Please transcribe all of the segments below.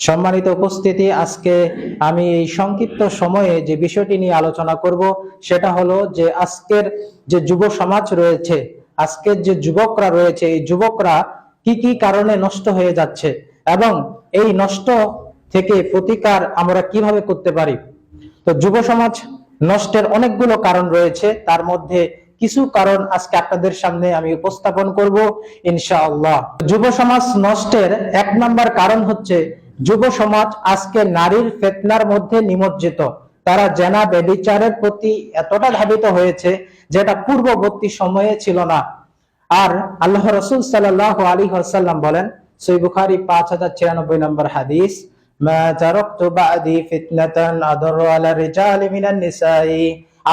সম্মানিত উপস্থিতি, আজকে আমি এই সংক্ষিপ্ত সময়ে যে বিষয়টি নিয়ে আলোচনা করব, সেটা হলো যে আজকের যে যুব সমাজ রয়েছে, আজকের যে যুবকরা রয়েছে, এই যুবকরা কি কি কারণে নষ্ট হয়ে যাচ্ছে এবং এই নষ্ট থেকে প্রতিকার আমরা কীভাবে করতে পারি? তো যুব সমাজ নষ্টের অনেকগুলো কারণ রয়েছে, তার মধ্যে কিছু কারণ আজকে আপনাদের সামনে আমি উপস্থাপন করব, ইনশাআল্লাহ। যুব সমাজ নষ্টের এক নম্বর কারণ হচ্ছে যুব সমাজ আজকে নারীর ফেতনার মধ্যে নিমজ্জিত। তারা জেনা বেবিচারের প্রতি এতটা ধাবিত হয়েছে যেটা পূর্ববর্তী সময়ে ছিল না। আর আল্লাহ রসুল সাল্লাহ আলী হাসাল্লাম বলেন সই বুখারি পাঁচ হাজার ছিয়ানব্বই নম্বর হাদিস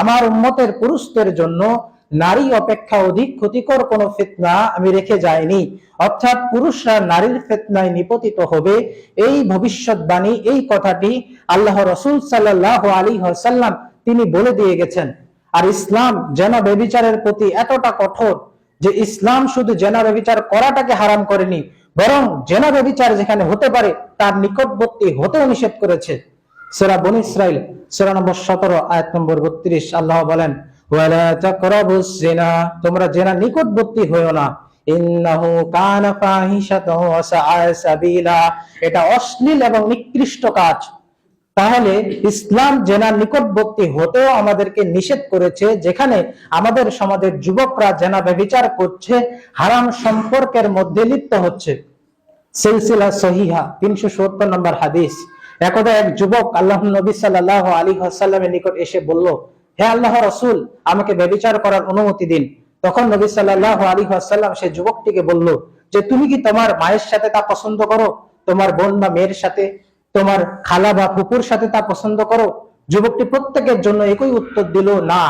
আমার উম্মতের পুরুষদের জন্য নারী অপেক্ষা অধিক ক্ষতিকর কোন ফিতনা আমি রেখে যাইনি। অর্থাৎ পুরুষরা নারীর ফিতনায় নিপতিত হবে। এই ভবিষ্যৎবাণী, এই কথাটি আল্লাহ রসুল সাল্লাহ আলী হাসাল্লাম তিনি বলে দিয়ে গেছেন। আর ইসলাম জেনা বেবিচারের প্রতি এতটা কঠোর যে ইসলাম শুধু জেনা বেবিচার করাটাকে হারাম করেনি, বরং জেনা বেবিচার যেখানে হতে পারে তার নিকটবর্তী হতেও নিষেধ করেছে। সেরা বন ইসরাইল সেরা নম্বর সতেরো, আয়াত নম্বর বত্রিশ, আল্লাহ বলেন ওয়ালা তোমরা জেনা নিকটবর্তী হইও না। ইন্নাহু কানা ওয়া সাআ সাবিলা। এটা অশ্লীল এবং নিকৃষ্ট কাজ। তাহলে ইসলাম নিকটবর্তী হতেও আমাদেরকে নিষেধ করেছে, যেখানে আমাদের সমাজের যুবকরা জেনা ব্যভিচার করছে, হারাম সম্পর্কের মধ্যে লিপ্ত হচ্ছে। সিলসিলা সহিহা, তিনশো সত্তর নম্বর হাদিস। একদা এক যুবক আল্লাহ নবী সাল্লাহ আলী হাসাল্লামের নিকট এসে বলল হে আল্লাহ রসুল, আমাকে ব্যবিচার করার অনুমতি দিন। তখন নবী সাল্লাহ আলী হাসাল্লাম সে যুবকটিকে বলল, যে তুমি কি তোমার মায়ের সাথে তা পছন্দ করো? তোমার বোন বা মেয়ের সাথে? তোমার খালা বা ফুপুর সাথে তা পছন্দ করো? যুবকটি প্রত্যেকের জন্য একই উত্তর দিল, না,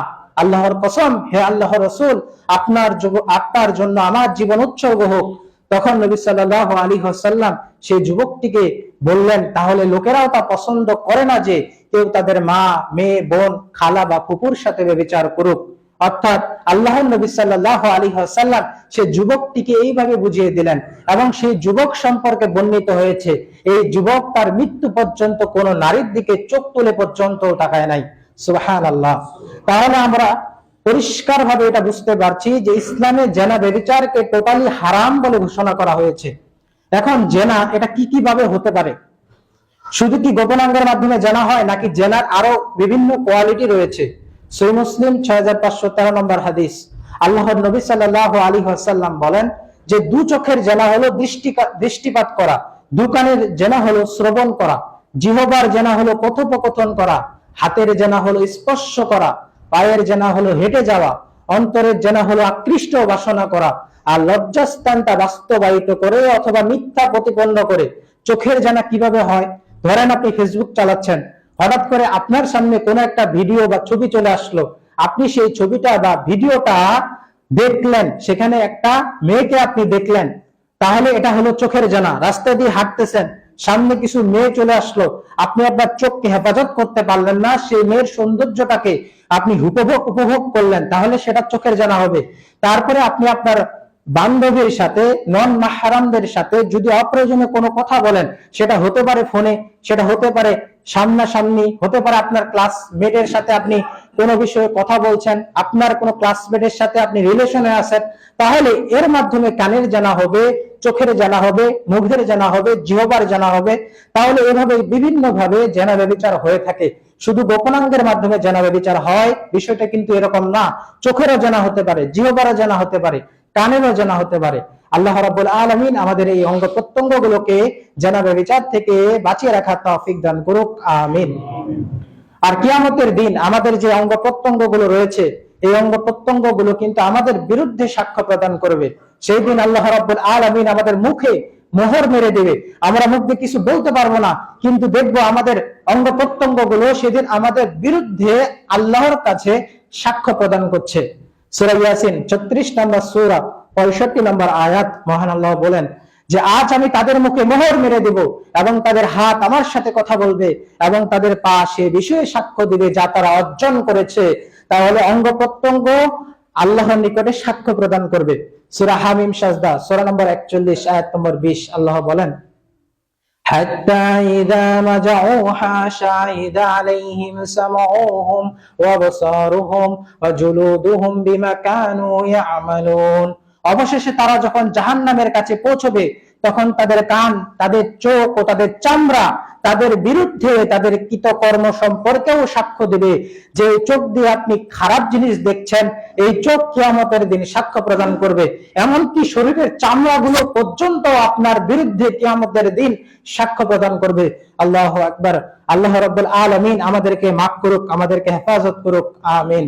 আল্লাহর কসম, হে আল্লাহ রসুল, আপনার আপনার জন্য আমার জীবন উৎসর্গ হোক। তখন নবী সাল্লাহ আলী হাসাল্লাম সেই যুবকটিকে বললেন, তাহলে লোকেরাও তা পছন্দ করে না যে কেউ তাদের মা, মেয়ে, বোন, খালা বা ফুপুর সাথে ব্যবচার করুক। অর্থাৎ আল্লাহ নবী সাল্লাহ আলী হাসাল্লাম সে যুবকটিকে এইভাবে বুঝিয়ে দিলেন এবং সেই যুবক সম্পর্কে বর্ণিত হয়েছে, এই যুবক তার মৃত্যু পর্যন্ত কোন নারীর দিকে চোখ তুলে পর্যন্ত তাকায় নাই। সুবাহান আল্লাহ তাহলে আমরা পরিষ্কার ভাবে এটা বুঝতে পারছি যে ইসলামে জেনা বেবিচারকে টোটালি হারাম বলে ঘোষণা করা হয়েছে। এখন জেনা এটা কি কি ভাবে হতে পারে? শুধু কি গোপনাঙ্গের মাধ্যমে জানা হয়, নাকি জেনার আরও বিভিন্ন কোয়ালিটি রয়েছে? সই মুসলিম ছয় হাজার পাঁচশো তেরো নম্বর হাদিস। আল্লাহ নবী সাল্লাহ আলী হাসাল্লাম বলেন যে দু চোখের জেনা হলো দৃষ্টি দৃষ্টিপাত করা দু কানের জেনা হলো শ্রবণ করা, জিহবার জেনা হলো কথোপকথন করা, হাতের জেনা হলো স্পর্শ করা পায়ের জেনা হলো হেঁটে যাওয়া, অন্তরের জেনা হলো আকৃষ্ট বাসনা করা, আর লজ্জাস্থানটা বাস্তবায়িত করে অথবা মিথ্যা প্রতিপন্ন করে, চোখের জানা কীভাবে হয়? ধরেন আপনি ফেসবুক চালাচ্ছেন, হঠাৎ করে আপনার সামনে কোনো একটা ভিডিও বা ছবি চলে আসলো, আপনি সেই ছবিটা বা ভিডিওটা দেখলেন, সেখানে একটা মেয়েকে আপনি দেখলেন, তাহলে এটা হলো চোখের জানা, রাস্তা দিয়ে হাঁটতেছেন সামনে কিছু মেয়ে চলে আসলো। আপনি আপনার চোখকে হেফাজত করতে পারলেন না, সেই মেয়ের সৌন্দর্যটাকে আপনি উপভোগ উপভোগ করলেন, তাহলে সেটা চোখের জানা হবে। তারপরে আপনি আপনার বান্ধবীর সাথে নন মাহারামদের সাথে যদি অপ্রয়োজনে কোনো কথা বলেন, সেটা হতে পারে ফোনে সেটা হতে পারে সামনাসামনি, হতে পারে আপনার ক্লাসমেটের সাথে আপনি কোনো বিষয়ে কথা বলছেন, আপনার কোনো ক্লাসমেটের সাথে আপনি রিলেশনে আছেন, তাহলে এর মাধ্যমে কানের জানা হবে, চোখের জানা হবে, মুখের জানা হবে, জিহবার জানা হবে, তাহলে এভাবে বিভিন্ন ভাবে জেনা ব্যবচার হয়ে থাকে। শুধু গোপনাঙ্গের মাধ্যমে জানা ব্যবচার হয়, বিষয়টা কিন্তু এরকম না। চোখেরও জানা হতে পারে, জিহবারও জানা হতে পারে। কানেরও জানা হতে পারে। আল্লাহ রাব্বুল আলামিন আমাদের এই অঙ্গ প্রত্যঙ্গ গুলোকে জানা ব্যবচার থেকে বাঁচিয়ে রাখার তৌফিক দান করুক, আমিন। আর কিয়ামতের দিন আমাদের যে অঙ্গ প্রত্যঙ্গগুলো রয়েছে, এই অঙ্গ প্রত্যঙ্গগুলো কিন্তু আমাদের বিরুদ্ধে সাক্ষ্য প্রদান করবে। সেই দিন আল্লাহ রাব্বুল আলামিন আমাদের মুখে মোহর মেরে দেবে। আমরা মুখ দিয়ে কিছু বলতে পারব না, কিন্তু দেখব আমাদের অঙ্গ প্রত্যঙ্গগুলো সেদিন আমাদের বিরুদ্ধে আল্লাহর কাছে সাক্ষ্য প্রদান করছে। সূরা ইয়াসিন 36 নম্বর সূরা 65 নম্বর আয়াত, মহান আল্লাহ বলেন যে, আজ আমি তাদের মুখে মোহর মেরে দেব এবং তাদের হাত আমার সাথে কথা বলবে এবং তাদের পা সে বিষয়ে সাক্ষ্য দিবে যা তারা অর্জন করেছে। তাহলে অঙ্গ প্রত্যঙ্গ আল্লাহর নিকটে সাক্ষ্য প্রদান করবে। সূরা হামিম সাজদা, সূরা নম্বর 41 আয়াত নম্বর 20 আল্লাহ বলেন حتى إذا ما جاءوها شهد عليهم سمعهم وأبصارهم وجلودهم بما كانوا يعملون অবশেষে তারা যখন জাহান্নামের কাছে পৌঁছবে তখন তাদের কান, তাদের চোখ ও তাদের চামড়া তাদের বিরুদ্ধে তাদের কৃতকর্ম সম্পর্কেও সাক্ষ্য দেবে। যে চোখ দিয়ে আপনি খারাপ জিনিস দেখছেন, এই চোখ কিয়ামতের দিন সাক্ষ্য প্রদান করবে। এমনকি শরীরের চামড়াগুলো পর্যন্ত আপনার বিরুদ্ধে কিয়ামতের দিন সাক্ষ্য প্রদান করবে। আল্লাহ আকবার। আল্লাহ রব্বুল আলমিন আমাদেরকে মাফ করুক, আমাদেরকে হেফাজত করুক। আমিন।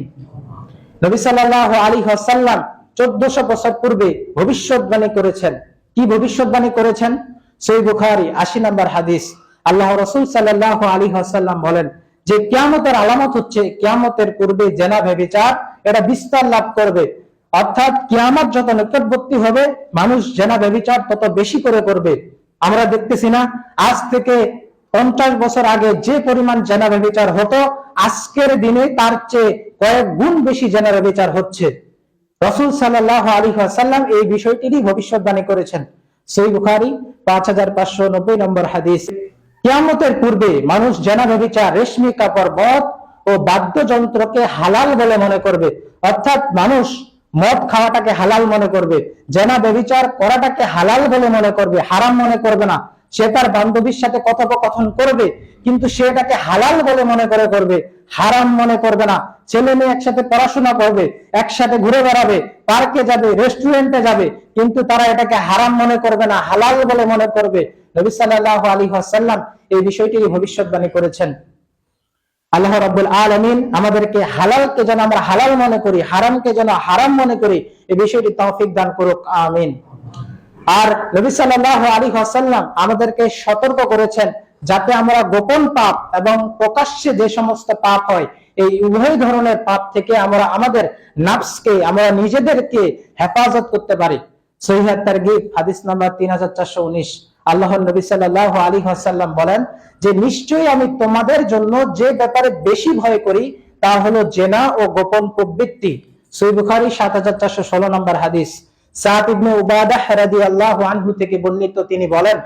নবী সাল্লাহ আলী হাসাল্লাম চোদ্দশো বছর পূর্বে ভবিষ্যৎবাণী করেছেন। কি ভবিষ্যৎবাণী করেছেন? সই বুখারি আশি নম্বর হাদিস। আল্লাহ রসুল সাল্লাহ আলী হাসাল্লাম বলেন যে কিয়ামতের আলামত হচ্ছে কিয়ামতের পূর্বে জেনা ভেবিচার এটা বিস্তার লাভ করবে। অর্থাৎ কিয়ামত যত নিকটবর্তী হবে, মানুষ জেনা ভেবিচার তত বেশি করে করবে। আমরা দেখতেছি না, আজ থেকে পঞ্চাশ বছর আগে যে পরিমাণ জেনা ভেবিচার হতো, আজকের দিনে তার চেয়ে কয়েক গুণ বেশি জেনা ভেবিচার হচ্ছে। রসুল সাল্লাহ আলী সাল্লাম এই বিষয়টিরই ভবিষ্যৎবাণী করেছেন। সই বুখারি পাঁচ হাজার পাঁচশো নব্বই নম্বর হাদিস। কিয়ামতের পূর্বে মানুষ জেনা ভবিচার রেশমি কাপড় মদ ও বাদ্যযন্ত্রকে হালাল বলে মনে করবে। অর্থাৎ মানুষ মদ খাওয়াটাকে হালাল মনে করবে। জেনা ব্যবিচার করাটাকে হালাল বলে মনে করবে। হারাম মনে করবে না। সে তার বান্ধবীর সাথে কথোপকথন করবে, কিন্তু সে এটাকে হালাল বলে মনে করে করবে, হারাম মনে করবে না। ছেলে মেয়ে একসাথে পড়াশোনা করবে, একসাথে ঘুরে বেড়াবে, পার্কে যাবে, রেস্টুরেন্টে যাবে, কিন্তু তারা এটাকে হারাম মনে করবে না, হালাল বলে মনে করবে। নবী সাল্লাহ আলী হাসাল্লাম এই বিষয়টি ভবিষ্যৎবাণী করেছেন। আল্লাহ রাব্বুল আলামিন আমাদেরকে হালালকে যেন আমরা হালাল মনে করি, হারামকে যেন হারাম মনে করি, এই বিষয়টি তৌফিক দান করুক, আমিন। আর নবী সাল্লাল্লাহু আলাইহি ওয়াসাল্লাম আমাদেরকে সতর্ক করেছেন যাতে আমরা গোপন পাপ এবং প্রকাশ্যে যে সমস্ত পাপ হয়, এই উভয় ধরনের পাপ থেকে আমরা আমাদের নাফসকে, আমরা নিজেদেরকে হেফাজত করতে পারি। হাদিস নাম্বার 3419 আল্লাহর নবী সাল্লাল্লাহু আলাইহি ওয়াসাল্লাম বলেন যে, নিশ্চয়ই আমি তোমাদের জন্য যে ব্যাপারে বেশি ভয় করি, তা হলো জেনা ও গোপন প্রবৃত্তি। সহিহ বুখারী 7416 নম্বর হাদিস। থেকে বর্ণিত, তিনি বলেন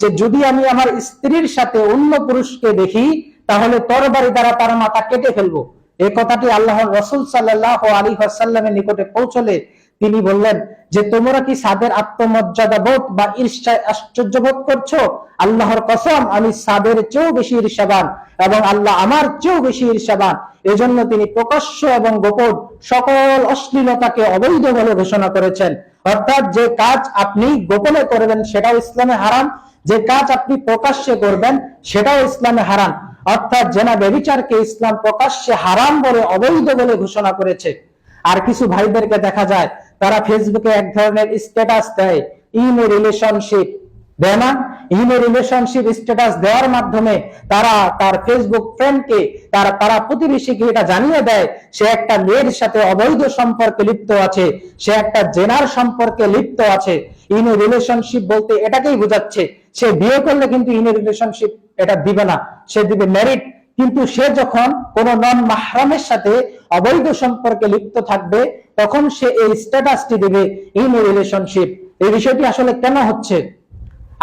যে, যদি আমি আমার স্ত্রীর সাথে অন্য পুরুষকে দেখি, তাহলে তরবারি দ্বারা তার মাথা কেটে ফেলব। এই কথাটি আল্লাহর রসুল সাল্লাহ আলী সাল্লামের নিকটে পৌঁছলে তিনি বললেন যে, তোমরা কি সাদের আত্মমর্যাদা বোধ বা ঈর্ষায় আশ্চর্য বোধ করছ? আল্লাহর কসম, আমি সাদের চেয়েও বেশি ঈর্ষাবান এবং আল্লাহ আমার চেয়েও বেশি ঈর্ষাবান। এজন্য তিনি প্রকাশ্য এবং গোপন সকল অশ্লীলতাকে অবৈধ বলে ঘোষণা করেছেন। অর্থাৎ যে কাজ আপনি গোপনে করবেন সেটাও ইসলামে হারাম, যে কাজ আপনি প্রকাশ্যে করবেন সেটাও ইসলামে হারাম। অর্থাৎ জেনা বেবিচারকে ইসলাম প্রকাশ্যে হারাম বলে অবৈধ বলে ঘোষণা করেছে। আর কিছু ভাইদেরকে দেখা যায়, তারা ফেসবুকে এক ধরনের স্ট্যাটাস দেয় ইন রিলেশনশিপ দেয় না রিলেশনশিপ স্ট্যাটাস দেওয়ার মাধ্যমে তারা তার ফেসবুক ফ্রেন্ডকে তার তারা প্রতিবেশীকে এটা জানিয়ে দেয়, সে একটা মেয়ের সাথে অবৈধ সম্পর্কে লিপ্ত আছে, সে একটা জেনার সম্পর্কে লিপ্ত আছে। ইন রিলেশনশিপ বলতে এটাকেই বোঝাচ্ছে, সে বিয়ে করলে কিন্তু ইন রিলেশনশিপ এটা দিবে না, সে দিবে ম্যারিড কিন্তু সে যখন কোনো নন মাহরামের সাথে অবৈধ সম্পর্কে লিপ্ত থাকবে, তখন সে এই স্ট্যাটাসটি দেবে ইন রিলেশনশিপ এই বিষয়টি আসলে কেন হচ্ছে?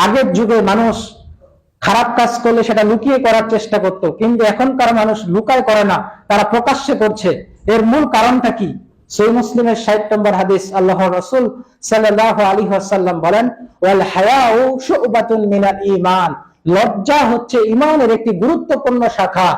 আগের যুগে মানুষ খারাপ কাজ করলে সেটা লুকিয়ে করার চেষ্টা করত, কিন্তু এখনকার মানুষ লুকায় করে না, তারা প্রকাশ্যে করছে। এর মূল কারণটা কি? সই মুসলিমের ষাট নম্বর হাদিস আল্লাহ রসুল সাল্লাহ আলী হাসাল্লাম বলেন, ওয়াল হায়াউ শুবাতুন মিনাল ঈমান। লজ্জা হচ্ছে ইমানের একটি গুরুত্বপূর্ণ শাখা।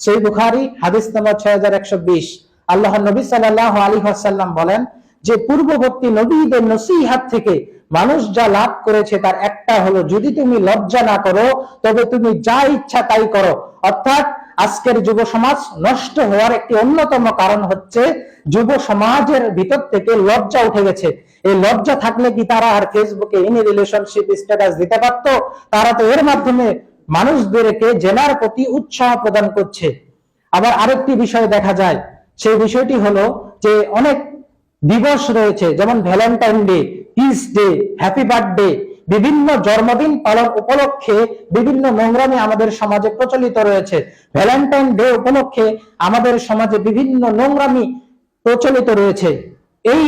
সেই বুখারি, হাদিস নম্বর ছয় হাজার একশো বিশ। আল্লাহ নবী সাল্লাহ আলী হাসাল্লাম বলেন যে, পূর্ববর্তী নবীদের নসিহাত থেকে মানুষ যা লাভ করেছে তার একটা হলো, যদি তুমি লজ্জা না করো, তবে তুমি যা ইচ্ছা তাই করো। অর্থাৎ আজকের যুব সমাজ নষ্ট হওয়ার একটি অন্যতম কারণ হচ্ছে যুব সমাজের ভিতর থেকে লজ্জা উঠে গেছে। এই লজ্জা থাকলে কি তারা আর ফেসবুকে ইন রিলেশনশিপ স্ট্যাটাস দিতে পারত? তারা তো এর মাধ্যমে মানুষদেরকে জেনার প্রতি উৎসাহ প্রদান করছে। আবার আরেকটি বিষয় দেখা যায়। সেই বিষয়টি হলো যে অনেক দিবস রয়েছে, যেমন Valentine day peace day happy birthday বিভিন্ন জন্মদিন পালন উপলক্ষে বিভিন্ন নোংরামি আমাদের সমাজে প্রচলিত রয়েছে। ভ্যালেন্টাইন ডে উপলক্ষে আমাদের সমাজে বিভিন্ন নোংরামি প্রচলিত রয়েছে। এই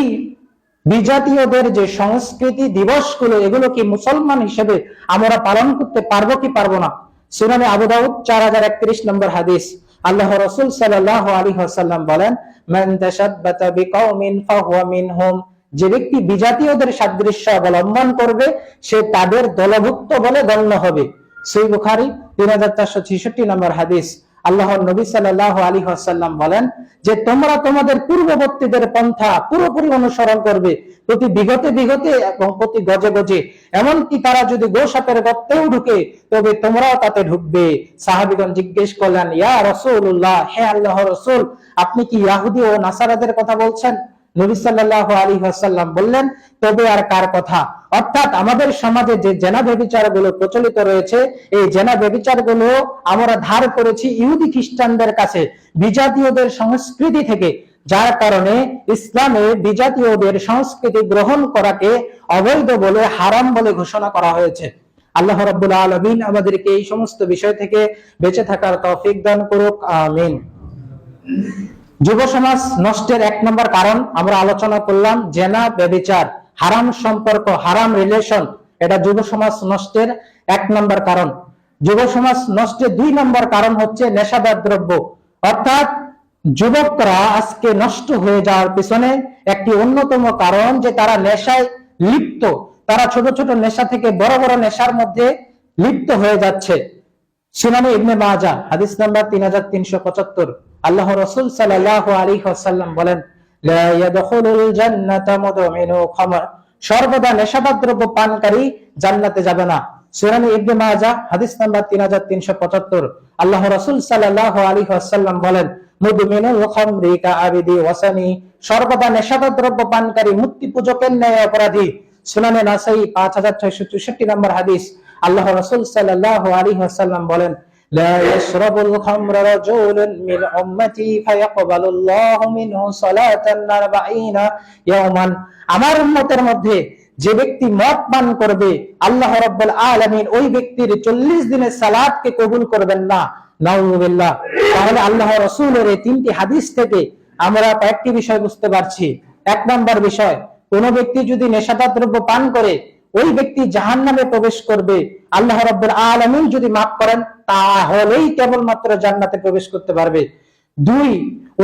বিজাতীয়দের যে সংস্কৃতি দিবসগুলো, এগুলো কি মুসলমান হিসেবে আমরা পালন করতে পারব কি পারব না? সুনানে আবুদাউদ চার হাজার একত্রিশ নম্বর হাদিস। আল্লাহ রসুল সাল্লাহ আলী হাসাল্লাম বলেন যে ব্যক্তি বিজাতীয়দের সাদৃশ্য অবলম্বন করবে, সে তাদের দলভুক্ত বলে গণ্য হবে। সেই বুখারি, তিন হাজার চারশো ছেষট্টি নম্বর হাদিস। আল্লাহর নবী সাল্লাহ আলী হাসাল্লাম বলেন যে তোমরা তোমাদের পূর্ববর্তীদের পন্থা পুরোপুরি অনুসরণ করবে প্রতি বিগতে বিগতে এবং প্রতি গজে গজে। এমনকি তারা যদি গোসাপের গর্তেও ঢুকে, তবে তোমরাও তাতে ঢুকবে। সাহাবিগণ জিজ্ঞেস করলেন, ইয়া রসুল্লাহ হে আল্লাহ রসুল, আপনি কি ইয়াহুদি ও নাসারাদের কথা বলছেন? নবী সাল্লাহ আলী হাসাল্লাম বললেন, তবে আর কার কথা? অর্থাৎ আমাদের সমাজে যে জেনা ব্যবিচারগুলো প্রচলিত রয়েছে, এই জেনা ব্যবিচারগুলো আমরা ধার করেছি ইহুদি খ্রিস্টানদের কাছে, বিজাতীয়দের সংস্কৃতি থেকে, যার কারণে ইসলামে বিজাতীয়দের সংস্কৃতি গ্রহণ করাকে অবৈধ বলে, হারাম বলে ঘোষণা করা হয়েছে। আল্লাহ রাব্বুল আলামিন আমাদেরকে এই সমস্ত বিষয় থেকে বেঁচে থাকার তৌফিক দান করুক, আমিন। যুব সমাজ নষ্টের এক নম্বর কারণ আমরা আলোচনা করলাম জেনা, ব্যবিচার, হারাম সম্পর্ক, হারাম রিলেশন এটা যুব সমাজ নষ্টের এক নম্বর কারণ। যুব সমাজ নষ্টের দুই নম্বর কারণ হচ্ছে নেশাদার দ্রব্য। অর্থাৎ যুবকরা আজকে নষ্ট হয়ে যাওয়ার পিছনে একটি অন্যতম কারণ যে তারা নেশায় লিপ্ত। তারা ছোট ছোট নেশা থেকে বড় বড় নেশার মধ্যে লিপ্ত হয়ে যাচ্ছে। সুনানে ইবনে মাজা হাদিস নাম্বার তিন হাজার তিনশো পঁচাত্তর। আল্লাহ রসুল সাল্লাহ আলী বলেন সর্বদা নেশাদার দ্রব্য পানকারী জান্নাতে যাবে না। সুনানে ইবনে মাজা হাদিস নাম্বার তিন হাজার তিনশো পঁচাত্তর। আল্লাহ রসুল সাল্লাহ আলী বলেন সর্বদা নেশাদার দ্রব্য পানকারী মূর্তি পূজকের ন্যায় অপরাধী। সুনানে নাসাই পাঁচ হাজার ছয়শো চৌষট্টি নম্বর হাদিস, আল্লাহ রসুল সাল্লাহ আলী বলেন لا يشرب الخمر رجل من أمتي فيقبل الله منه صلاة أربعين يوما আমার উম্মতের মধ্যে যে ব্যক্তি মদ পান করবে আল্লাহ রাব্বুল আলামিন ওই ব্যক্তির চল্লিশ দিনের সালাতকে কবুল করবেন না নাউজুবিল্লাহ তাহলে আল্লাহ রসুলের এই তিনটি হাদিস থেকে আমরা কয়েকটি বিষয় বুঝতে পারছি এক নম্বর বিষয় কোন ব্যক্তি যদি নেশাদার দ্রব্য পান করে ওই ব্যক্তি জাহান নামে প্রবেশ করবে আল্লাহ রাব্বুল আলামিন যদি মাফ করেন, তাহলেই কেবলমাত্র জান্নাতে প্রবেশ করতে পারবে। দুই,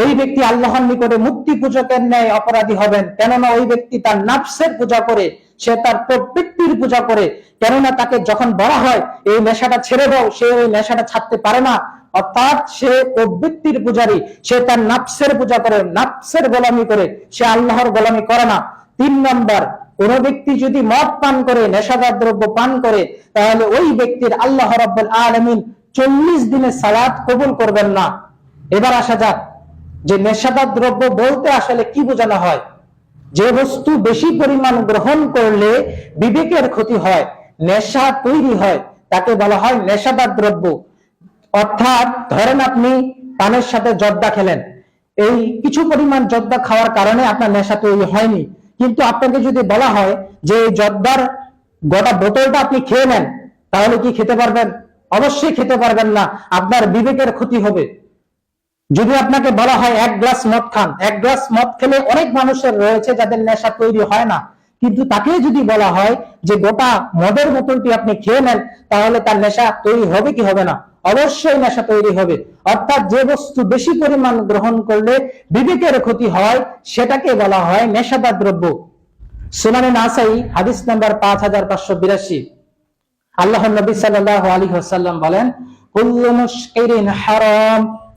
ওই ব্যক্তি আল্লাহর নিকটে মূর্তি পূজকের ন্যায় অপরাধী হবেন, কেননা ওই ব্যক্তি তার নাফসের পূজা করে, সে তার প্রবৃত্তির পূজা করে। কেননা তাকে যখন বলা হয়, এই নেশাটা ছেড়ে দাও সে ওই নেশাটা ছাড়তে পারে না। অর্থাৎ সে প্রবৃত্তির পূজারী, সে তার নাফসের পূজা করে, নাফসের গোলামি করে, সে আল্লাহর গোলামি করে না। তিন নম্বর কোন ব্যক্তি যদি মদ পান করে, নেশাদার দ্রব্য পান করে, তাহলে ওই ব্যক্তির আল্লাহ রাব্বুল আলামিন চল্লিশ দিনের সালাদ কবুল করবেন না। এবার আসা যাক, যে নেশাদার দ্রব্য বলতে আসলে কি বোঝানো হয়? যে বস্তু বেশি পরিমাণ গ্রহণ করলে বিবেকের ক্ষতি হয়, নেশা তৈরি হয়, তাকে বলা হয় নেশাদার দ্রব্য। অর্থাৎ ধরেন আপনি পানের সাথে জর্দা খেলেন। এই কিছু পরিমাণ জর্দা খাওয়ার কারণে আপনার নেশা তৈরি হয়নি। কিন্তু আপনাকে যদি বলা হয় যে জর্দার গোটা বোতলটা আপনি খেয়ে নেন, তাহলে কি খেতে পারবেন? অবশ্যই খেতে পারবেন না, আপনার বিবেকের ক্ষতি হবে। যদি আপনাকে বলা হয় এক গ্লাস মদ খান, এক গ্লাস মদ খেলে অনেক মানুষের রয়েছে যাদের নেশা তৈরি হয় না। কিন্তু তাকে যদি বলা হয় যে গোটা মদের বোতলটি আপনি খেয়ে নেন, তাহলে তার নেশা তৈরি হবে কি হবে না? অবশ্যই নেশা তৈরি হবে। অর্থাৎ যে বস্তু বেশি পরিমাণ গ্রহণ করলে বিবেকের ক্ষতি হয়, সেটাকে বলা হয় নেশাদার দ্রব্য। সুনানে নাসাই, হাদিস নাম্বার পাঁচ হাজার পাঁচশো বিরাশি। আল্লাহ নবী সাল্লাহ আলী হাসাল্লাম বলেন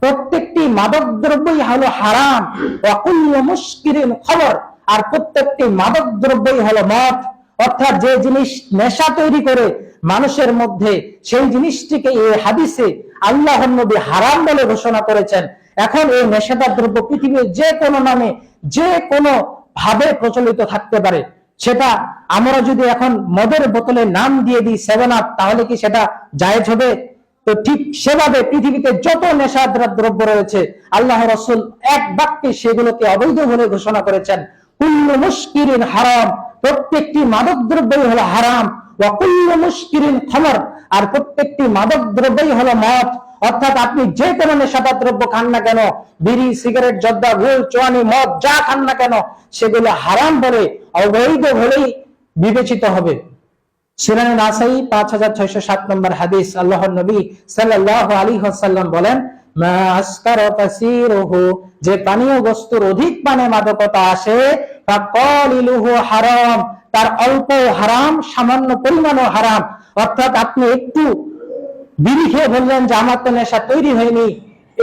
প্রত্যেকটি মাদক দ্রব্যই হলো হারাম। ওয়াকুল্লু মুশকিরিন খবর। আর প্রত্যেকটি মাদক দ্রব্যই হলো মদ। অর্থাৎ যে জিনিস নেশা তৈরি করে মানুষের মধ্যে, সেই জিনিসটিকে এই হাদিসে আল্লাহ নবী হারাম বলে ঘোষণা করেছেন। এখন এই নেশাদার দ্রব্য পৃথিবীর যে কোনো নামে, যে কোনো ভাবে প্রচলিত থাকতে পারে। সেটা আমরা যদি এখন মদের বোতলে নাম দিয়ে দিই সেভেন আপ তাহলে কি সেটা জায়েজ হবে? তো ঠিক সেভাবে পৃথিবীতে যত নেশাদার দ্রব্য রয়েছে, আল্লাহ রসুল এক বাক্যে সেগুলোকে অবৈধ বলে ঘোষণা করেছেন। হারাম। প্রত্যেকটি মাদক দ্রব্যই হলো হারাম। ওয়াকুল্লু মুশকিরিন খমর। আর প্রত্যেকটি মাদক দ্রব্যই হলো মদ। অর্থাৎ আপনি যে কোনো নেশাদার দ্রব্য খান না কেন, বিড়ি, সিগারেট, জর্দা গুল চোয়ানি, মদ, যা খান না কেন, সেগুলো হারাম বলে অবৈধ বলেই বিবেচিত হবে। সুনানে নাসাই পাঁচ হাজার ছয়শো সাত নম্বর হাদিস, আল্লাহর নবী সাল্লাহ আলী হাসাল্লাম বলেন যে পানীয় বস্তুর অধিক পানে মাদকতা আসে, ফাকালিলুহু হারাম, তার অল্প হারাম, সামান্য পরিমাণও হারাম। অর্থাৎ আপনি একটু বিড়ি খেয়ে বললেন যে আমার তো নেশা তৈরি হয়নি,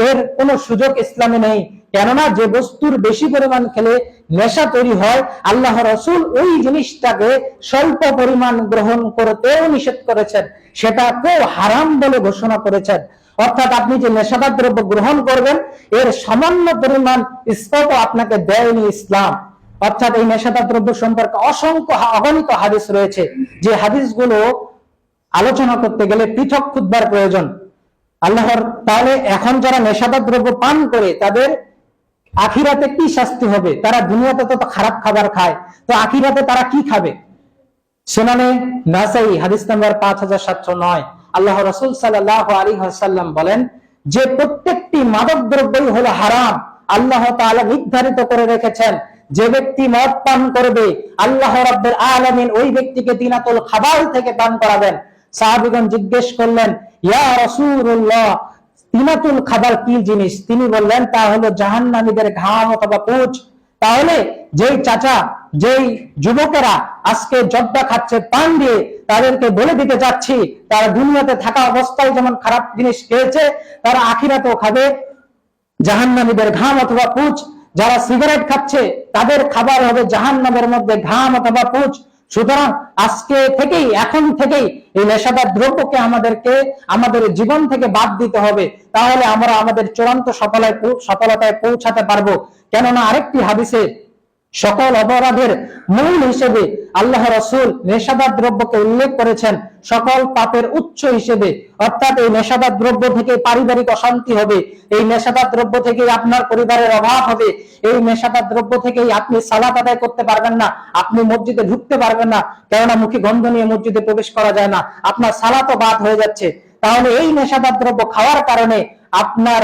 এর কোনো সুযোগ ইসলামে নেই। কেননা যে বস্তুর বেশি পরিমাণ খেলে নেশা তৈরি হয়, আল্লাহ রসুল ওই জিনিসটাকে স্বল্প পরিমাণ গ্রহণ করতেও নিষেধ করেছেন। সেটাকেও হারাম বলে ঘোষণা করেছেন। অর্থাৎ আপনি যে নেশাদার দ্রব্য গ্রহণ করবেন, এর সামান্য পরিমাণ স্কোপ আপনাকে দেয়নি ইসলাম। অর্থাৎ এই নেশাদার দ্রব্য সম্পর্কে অসংখ্য অগণিত হাদিস রয়েছে। যে হাদিসগুলো আলোচনা করতে গেলে পৃথক খুদ্বার প্রয়োজন। আল্লাহর তাহলে এখন যারা নেশাদার দ্রব্য পান করে, তাদের আখিরাতে কি শাস্তি হবে? তারা দুনিয়াতে তো খারাপ খাবার খায়। তো আখিরাতে তারা কি খাবে? সুনানে নাসাই, হাদিস নাম্বার পাঁচ হাজার সাতশো নয়। আল্লাহ রসুল সাল্লাহ আলী হাসাল্লাম বলেন, যে প্রত্যেকটি মাদক দ্রব্যই হলো হারাম, আল্লাহ তাআলা নির্ধারিত করে রেখেছেন, যে ব্যক্তি মদ পান করবে, আল্লাহ রাব্বুল আলামিন ওই ব্যক্তিকে দিনাতুল খাবার থেকে পান করাবেন। সাহাবীগণ জিজ্ঞেস করলেন, ইয়া রাসূলুল্লাহ তিনাতুল খাবার কি জিনিস? তিনি বললেন, তা হলো জাহান্নামীদের ঘাম অথবা পুঁজ তাহলে যেই চাচা, যেই যুবকেরা আজকে জব্দা খাচ্ছে, পান দিয়ে তাদেরকে বলে দিতে যাচ্ছি তারা দুনিয়াতে থাকা অবস্থায় যেমন খারাপ জিনিস খেয়েছে, তারা আখিরাতেও খাবে। জাহান্নামীদের ঘাম অথবা পুচ, যারা সিগারেট খাচ্ছে, তাদের খাবার হবে জাহান্নামের মধ্যে ঘাম অথবা পুঁজ সুতরাং আজকে থেকেই, এখন থেকেই এই নেশাদার দ্রব্যকে আমাদেরকে, আমাদের জীবন থেকে বাদ দিতে হবে। তাহলে আমরা আমাদের চূড়ান্ত সফলতায় পৌঁছাতে পারব। কেননা আরেকটি হাদিসে সকল অপরাধের মূল হিসেবে আল্লাহ রসুল নেশাদার দ্রব্যকে উল্লেখ করেছেন। সকল পাপের উচ্চ হিসেবে। অর্থাৎ এই নেশাদার দ্রব্য থেকে পারিবারিক অশান্তি হবে। এই নেশাদার দ্রব্য থেকে আপনার পরিবারের অভাব হবে। এই নেশাদার দ্রব্য থেকেই আপনি সালাত আদায় করতে পারবেন না। আপনি মসজিদে ঢুকতে পারবেন না। কেননা মুখে গন্ধ নিয়ে মসজিদে প্রবেশ করা যায় না। আপনার সালাতও বাদ হয়ে যাচ্ছে। তাহলে এই নেশাদার দ্রব্য খাওয়ার কারণে আপনার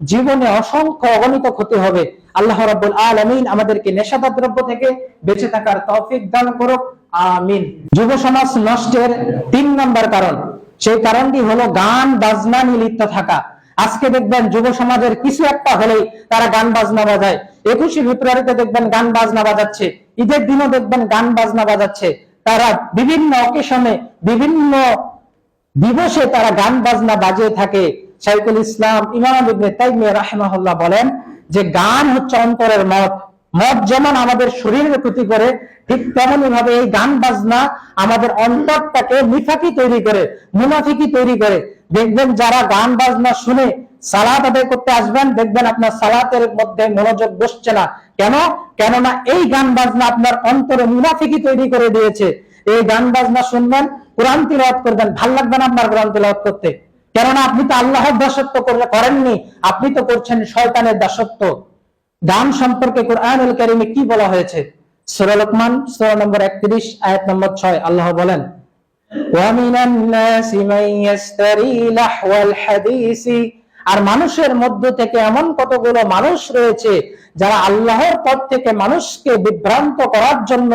জীবনে অসংখ্য অগণিত ক্ষতি হবে। আল্লাহ রাব্বুল আলামিন আমাদেরকে নেশাদার দ্রব্য থেকে বেঁচে থাকার তৌফিক দান করুক, আমিন। যুব সমাজ নষ্টের তিন নম্বর কারণ, সেই কারণটি হলো গান, বাজনা লিপ্ত থাকা। আজকে দেখবেন যুব সমাজের কিছু একটা হলেই তারা গান, বাজনা বাজায়। একুশে ফেব্রুয়ারিতে দেখবেন গান, বাজনা বাজাচ্ছে। ঈদের দিনও দেখবেন গান, বাজনা বাজাচ্ছে। তারা বিভিন্ন অকেশনে, বিভিন্ন দিবসে তারা গান, বাজনা বাজিয়ে থাকে। শাইকুল ইসলাম ইমাম ইবনে তাইমিয়া রাহিমাহুল্লাহ বলেন যে গান হচ্ছে অন্তরের মত। মদ যেমন আমাদের শরীরের ক্ষতি করে, ঠিক তেমনই ভাবে এই গান বাজনা আমাদের অন্তরটাকে মিফাকি তৈরি করে, মুনাফিকি তৈরি করে। দেখবেন যারা গান বাজনা শুনে সালাত আদায় করতে আসবেন, দেখবেন আপনার সালাতের মধ্যে মনোযোগ বসছে না। কেন? কেননা এই গান বাজনা আপনার অন্তরে মুনাফিকি তৈরি করে দিয়েছে। এই গান বাজনা শুনবেন, কোরআন তিলাওয়াত করবেন, ভালো লাগবে না আপনার কোরআন তিলাওয়াত করতে। কেননা আপনি তো আল্লাহর দাসত্ব করলে করেননি। আপনি তো করছেন শয়তানের দাসত্ব। দান সম্পর্কে কোরআনুল কারিমে কি বলা হয়েছে? সুরা লোকমান, সুরা নম্বর একত্রিশ, আয়াত নম্বর ছয়। আল্লাহ বলেন আর মানুষের মধ্য থেকে এমন কতগুলো মানুষ রয়েছে, যারা আল্লাহর পথ থেকে মানুষকে বিভ্রান্ত করার জন্য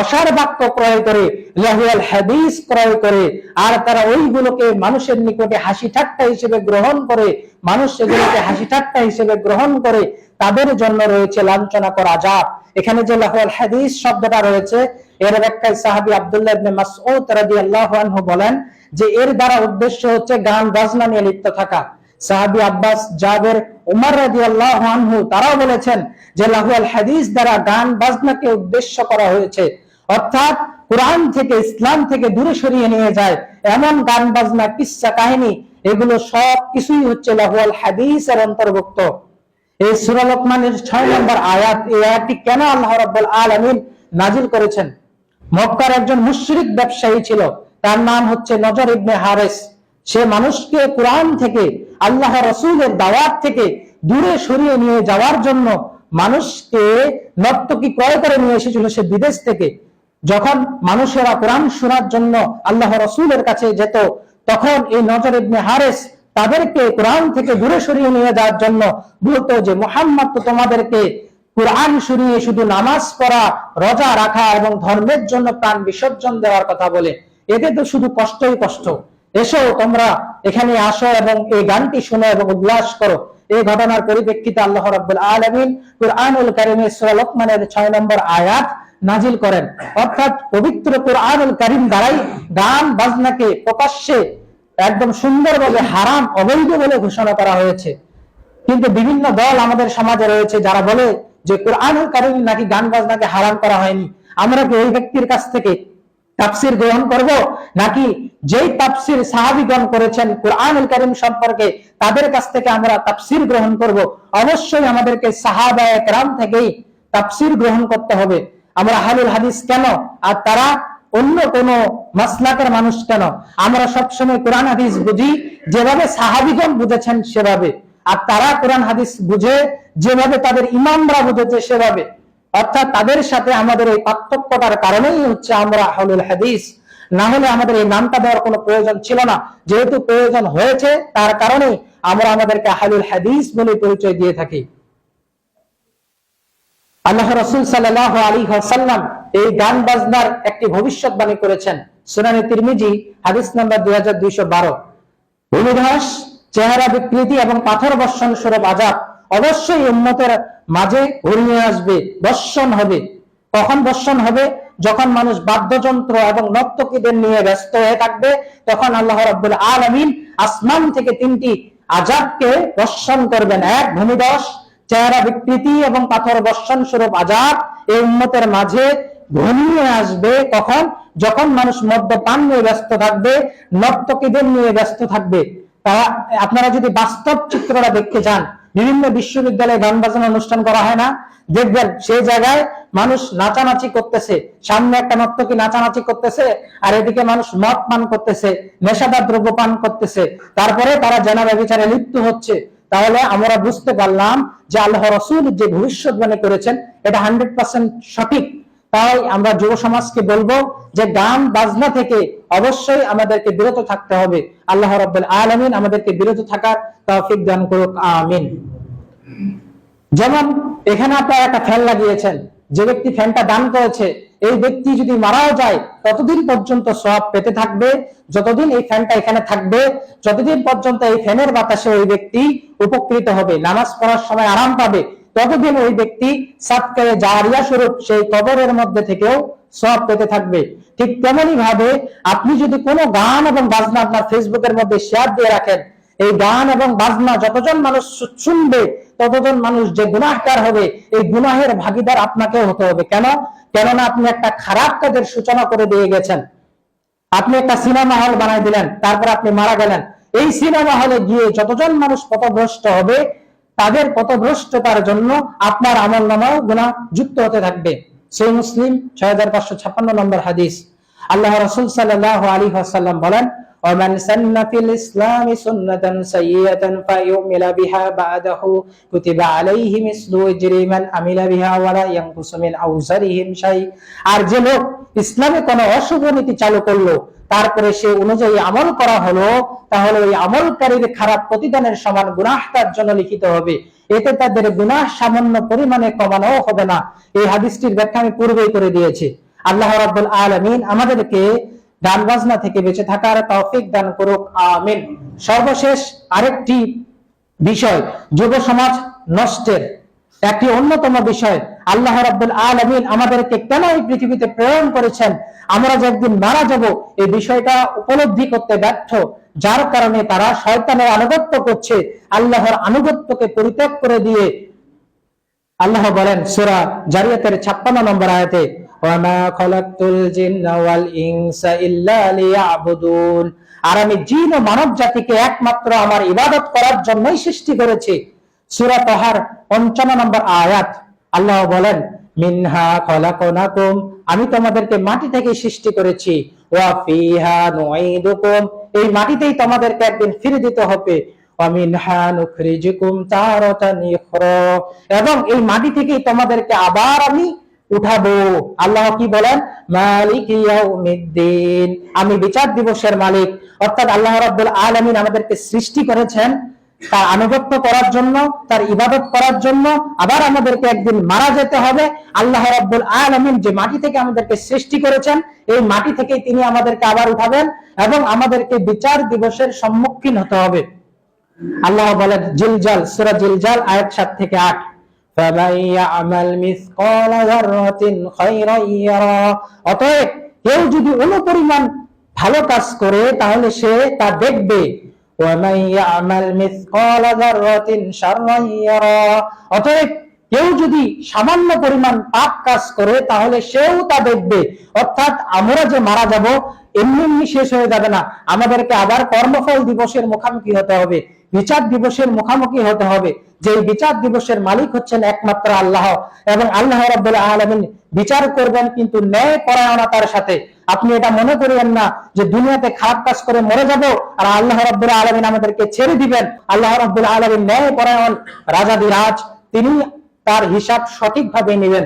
অসার বাক্য ক্রয় করে, লাহুয়াল হাদিস ক্রয় করে, আর তারা ওইগুলোকে মানুষের নিকটে হাসি ঠাট্টা হিসেবে গ্রহণ করে, মানুষ সেগুলোকে হাসি ঠাট্টা হিসেবে গ্রহণ করে, তাদের জন্য রয়েছে লাঞ্ছনা করা আজাব এখানে যে লাহুয়াল হাদিস শব্দটা রয়েছে, এর ব্যাখ্যায় সাহাবী আব্দুল্লাহ ইবনে মাসউদ রাদিয়াল্লাহু আনহু বলেন যে এর দ্বারা উদ্দেশ্য হচ্ছে গান, বাজনা নিয়ে লিপ্ত থাকা। সাহাবী আব্বাস, জাবের, উমর রাদিয়াল্লাহু আনহু তারাও বলেছেন যে লাহুয়াল হাদিস দ্বারা গান, বাজনাকে উদ্দেশ্য করা হয়েছে। অর্থাৎ কোরআন থেকে, ইসলাম থেকে দূরে সরিয়ে নিয়ে যায় এমন গান বাজনা কিসসা কাহিনী, এগুলো সব কিছুই হচ্ছে লাহুয়াল হাদিসের অন্তর্ভুক্ত। এই সূরা লোকমানের 6 নম্বর আয়াত, এই আয়াতটি কেন আল্লাহ রাব্বুল আলামিন নাজিল করেছেন? মক্কার একজন মুশরিক ব্যবসায়ী ছিল, তার নাম হচ্ছে নজর ইবনে হারেস। সে মানুষকে কোরআন থেকে, আল্লাহ রসুলের দাওয়াত থেকে দূরে সরিয়ে নিয়ে যাওয়ার জন্য মানুষকে নর্তকি ক্রয় করে নিয়ে এসেছিল। সে বিদেশ থেকে যখন মানুষেরা কোরআন শোনার জন্য আল্লাহ রসুলের কাছে যেত, তখন এই নজর ইবনে হারেস তাদেরকে কোরআন থেকে দূরে সরিয়ে নিয়ে যাওয়ার জন্য বলতো যে, মোহাম্মদ, তো তোমাদেরকে কোরআন সরিয়ে শুধু নামাজ পড়া, রোজা রাখা এবং ধর্মের জন্য প্রাণ বিসর্জন দেওয়ার কথা বলে। এতে তো শুধু কষ্টই কষ্ট। এসো, তোমরা এখানে আসো এবং এই গানটি শুনো এবং উল্লাস করো। এই ঘটনার পরিপ্রেক্ষিতে আল্লাহ রাব্বুল আলামিন কুরআনুল কারীমের সূরা লোকমানের 6 নম্বর আয়াত নাজিল করেন। অর্থাৎ পবিত্র কুরআনুল কারীম দ্বারাই গান বাজনাকে প্রকাশ্যে একদম সুন্দরভাবে হারাম, অবৈধ বলে ঘোষণা করা হয়েছে। কিন্তু বিভিন্ন দল আমাদের সমাজে রয়েছে যারা বলে যে কোরআনুল কারীম নাকি গান বাজনাকে হারাম করা হয়নি। আমরা কি ওই ব্যক্তির কাছ থেকে তাফসির গ্রহণ করব? নাকি যেই তাফসির সাহাবিগণ করেছেন কোরআনুল কারীম সম্পর্কে তাদের কাছ থেকে আমরা তাফসির গ্রহণ করব? অবশ্যই আমাদেরকে সাহাবা একরাম থেকেই তাফসির গ্রহণ করতে হবে। আমরা আহলুল হাদিস কেন? আর তারা অন্য কোন মাসলাকের মানুষ কেন? আমরা সবসময় কোরআন হাদিস বুঝি, যেভাবে সাহাবিগণ বুঝেছেন সেভাবে। আর তারা কোরআন হাদিস বুঝে, যেভাবে তাদের ইমামরা বুঝেছে সেভাবে। অর্থাৎ তাদের সাথে আমাদের এই পার্থক্যটার কারণেই হচ্ছে আমরা আহলুল হাদিস। না হলে আমাদের এই নামটা দেওয়ার কোনো প্রয়োজন ছিল না। যেহেতু প্রয়োজন হয়েছে, তার কারণেই আমরা আমাদেরকে আহলুল হাদিস বলে পরিচয় দিয়ে থাকি। আল্লাহ রসুল সাল্লাহ আলী সাল্লাম এই গান বাজনার একটি ভবিষ্যৎবাণী করেছেন সুনানি তিরমিজি, হাদিস নাম্বার দুই হাজার দুইশো বারো। ভূমিধ্বস চেহারা বিকৃতি এবং পাথর বর্ষণ স্বরূপ আজাব অবশ্যই উন্মতের মাঝে ঘুরিয়ে আসবে, বর্ষণ হবে। কখন বর্ষণ হবে? যখন মানুষ বাদ্যযন্ত্র এবং নর্তকীদের নিয়ে ব্যস্ত হয়ে থাকবে, তখন আল্লাহ রাব্বুল আলামিন আসমান থেকে তিনটি আজাবকে বর্ষণ করবেন। এক, ভূমিধস চেহারা বিকৃতি এবং পাথর বর্ষণ স্বরূপ আজাব এই উন্মতের মাঝে ঘনিয়ে আসবে কখন? যখন মানুষ মদ্যপান নিয়ে ব্যস্ত থাকবে, নর্তকীদের নিয়ে ব্যস্ত থাকবে। তা আপনারা যদি বাস্তব চিত্রটা দেখতে চান, বিভিন্ন বিশ্ববিদ্যালয়ে গান বাজনা অনুষ্ঠান করা হয় না, দেখবেন সেই জায়গায় মানুষ নাচানাচি করতেছে। সামনে একটা নর্তকী নাচানাচি করতেছে, আর এদিকে মানুষ মদ পান করতেছে, নেশাদার দ্রব্য পান করতেছে। তারপরে তারা জানা ব্যবচারে লিপ্ত হচ্ছে। তাহলে আমরা বুঝতে পারলাম যে আল্লাহ রসুল যে ভবিষ্যৎবাণী করেছেন, এটা হান্ড্রেড পার্সেন্ট সঠিক। তাই আমরা যুব সমাজকে বলব যে গান, বাজনা থেকে অবশ্যই আমাদেরকে বিরত থাকতে হবে। আল্লাহ রব্বুল আলমিন আমাদেরকে বিরত থাকার তৌফিক দান করুক, আমিন। যেমন এখানে আপনারা একটা ফ্যান লাগিয়েছেন। যে ব্যক্তি ফ্যানটা দান করেছে এই ব্যক্তি যদি মারাও যায়, ততদিন পর্যন্ত সব পেতে থাকবে, যতদিন এই ফ্যানটা এখানে থাকবে, যতদিন পর্যন্ত এই ফ্যানের বাতাসে ওই ব্যক্তি উপকৃত হবে, নামাজ পড়ার সময় আরাম পাবে, ততদিন ওই ব্যক্তি সাতকারে জারিয়া স্বরূপ সেই কবরের মধ্যে থেকেও সব পেতে থাকবে। ঠিক তেমনি ভাবে আপনি যদি কোনো গান এবং বাজনা আপনার ফেসবুকের মধ্যে শেয়ার দিয়ে রাখেন, এই গান এবং বাজনা যতজন মানুষ শুনবে ততজন মানুষ যে গুনাহকার হবে, এই গুনাহের ভাগিদার আপনাকেও হতে হবে। কেন? কেননা আপনি একটা খারাপ কাজের সূচনা করে দিয়ে গেছেন। আপনি একটা সিনেমা হল বানাই দিলেন, তারপর আপনি মারা গেলেন। এই সিনেমা হলে গিয়ে যতজন মানুষ পথভ্রষ্ট হবে, তাদের পথভ্রষ্টতার জন্য আপনার আমল নামাও গুণা যুক্ত হতে থাকবে। সেই মুসলিম, ছয় হাজার পাঁচশো ছাপ্পান্ন নম্বর হাদিস। আল্লাহ রসুল সাল্লাহ আলী আসাল্লাম বলেন ومن سن في الإسلام سنة سيئة فيؤمل بها بعده كتب عليه مثل أجر من عمل بها ولا ينقص من أوزرهم شيء আর যে লোক ইসলামে কোনো অশুভ নীতি চালু করলো তারপরে সে অনুযায়ী আমল করা হলো তাহলে ওই আমলকারীর খারাপ প্রতিদানের সমান গুনাহ তার জন্য লিখিত হবে এতে তাদের গুনাহ সামান্য পরিমাণে কমানো হবে না এই হাদিসটির ব্যাখ্যা আমি পূর্বেই করে দিয়েছি আল্লাহ রাব্বুল আলামিন আমাদেরকে গান বাজনা থেকে বেঁচে থাকার তৌফিক দান করুক, আমিন। সর্বশেষ আরেকটি বিষয়, যুব সমাজ নষ্টের। একটি অন্যতম বিষয়, আল্লাহ রাব্বুল আলামিন আমাদেরকে কেন এই পৃথিবীতে প্রেরণ করেছেন? আমরা যে একদিন মারা যাব, এই বিষয়টা উপলব্ধি করতে ব্যর্থ। যার কারণে তারা শয়তানের আনুগত্য করছে, আল্লাহর আনুগত্যকে পরিত্যাগ করে দিয়ে। আল্লাহ বলেন, সূরা জারিয়াতের 56 নম্বর আয়াতে ওয়ামা খলাকতুল জিন্না ওয়াল ইনসা ইল্লা লিয়াবুদুন। আর আমি জিন ও মানব জাতিকে একমাত্র আমার ইবাদত করার জন্যই সৃষ্টি করেছি। সূরা তাহার 55 নম্বর আয়াত। আল্লাহ বলেন, মিনহা খলাকনাকুম। আমি তোমাদেরকে মাটি থেকে সৃষ্টি করেছি। ওয়া ফিহা নুঈদুকুম। এই মাটিতেই তোমাদেরকে একদিন ফিরে দিতে হবে। এবং এই মাটি থেকেই তোমাদেরকে আবার আমি উঠাবো। আল্লাহ কি বলেন? মালিক ইয়াউমিদ্দিন। আমি বিচার দিবসের মালিক। অর্থাৎ আল্লাহ রাব্বুল আলামিন আমাদেরকে সৃষ্টি করেছেন তার আনুগত্য করার জন্য, তার ইবাদত করার জন্য। আবার আমাদেরকে একদিন মারা যেতে হবে। আল্লাহ রাব্বুল আলামিন যে মাটি থেকে আমাদেরকে সৃষ্টি করেছেন, এই মাটি থেকে তিনি আমাদেরকে আবার উঠাবেন এবং আমাদেরকে বিচার দিবসের সম্মুখীন হতে হবে। আল্লাহ বলেন, জিলজাল, সূরা জিলজাল, আয়াত 7 থেকে 8 فمن يعمل مثقال ذرة خيرا يرى অতএব কেউ যদি অনুপরিমাণ ভালো কাজ করে তাহলে সে তা দেখবে ومن يعمل مثقال ذرة شرا يرى অতএব কেউ যদি সামান্য পরিমাণ পাপ কাজ করে তাহলে সেও তা দেখবে অর্থাৎ আমরা যে মারা যাব এমনি এমনি শেষ হয়ে যাবে না আমাদেরকে আবার কর্মফল দিবসের মুখোমুখি হতে হবে বিচার দিবসের মুখোমুখি হতে হবে। যে বিচার দিবসের মালিক হচ্ছেন একমাত্র আল্লাহ। এবং আল্লাহ রাব্বুল আলামিন বিচার করবেন কিন্তু ন্যায় পরায়ণতার সাথে। আপনি এটা মনে করিয়েন না যে দুনিয়াতে খারাপ কাজ করে মরে যাব আর আল্লাহ রাব্বুল আলামিন আমাদেরকে ছেড়ে দিবেন। আল্লাহ রাব্বুল আলামিন ন্যায় পরায়ণ রাজাদিরাজ তিনি তার হিসাব সঠিকভাবে নেবেন।